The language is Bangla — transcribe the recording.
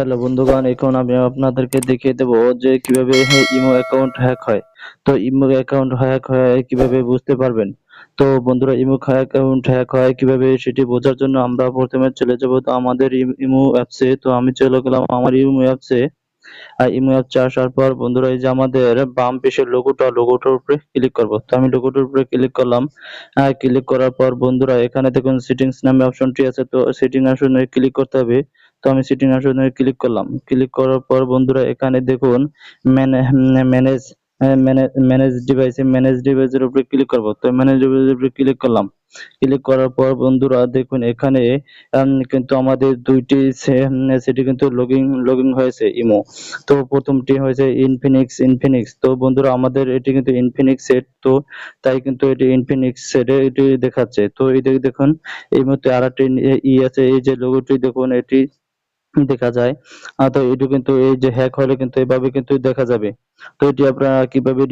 হ্যালো বন্ধুগণ, এখন আমি আপনাদেরকে দেখিয়ে দেবো যে কীভাবে ইমো অ্যাকাউন্ট হ্যাক হয়। তো ইমো অ্যাকাউন্ট হ্যাক হয় কীভাবে বুঝতে পারবেন? তো বন্ধুরা, ইমো অ্যাকাউন্ট হ্যাক হয় কীভাবে সেটি বোঝার জন্য আমরা প্রথমে চলে যাব তো আমাদের ইমো অ্যাপসে তো আমি চলে গেলাম আমার ইমো অ্যাপসে আর ইমো অ্যাপসে আসার পর বন্ধুরা, এই যে আমাদের বাম পেশের লোগোটা লোগোটার উপরে ক্লিক করব। তো আমি লোগোটার উপরে ক্লিক করলাম। ক্লিক করার পর বন্ধুরা, এখানে দেখুন সেটিংস নামে অপশনটি আছে। তো সেটিং অপশনে ক্লিক করতে হবে। তো আমি সেটিং অপশনে ক্লিক করলাম। ক্লিক করার পর বন্ধুরা, এখানে দেখুন ম্যানেজ ম্যানেজ ডিভাইসে ম্যানেজ ডিভাইসের উপরে ক্লিক করব। তো ম্যানেজ ডিভাইসের উপরে ক্লিক করলাম। ক্লিক করার পর বন্ধুরা, দেখুন, এখানে কিন্তু আমাদের দুইটি সেটি কিন্তু লগইন লগইন হয়েছে ইমো তো প্রথমটি হয়েছে ইনফিনিক্স ইনফিনিক্স তো বন্ধুরা, আমাদের এটি কিন্তু ইনফিনিক্স সেট তো তাই কিন্তু এটি ইনফিনিক্স সেটে এটি দেখাচ্ছে। তো এই দেখুন, এই মুহূর্তে আর একটি ই আছে, এই যে লোগোটি দেখুন, এটি দেখা যায়। তো এটা কিন্তু এই যে হ্যাক হলে কিন্তু এভাবে কিন্তু দেখা যাবে। তো এটি আপনারা কীভাবে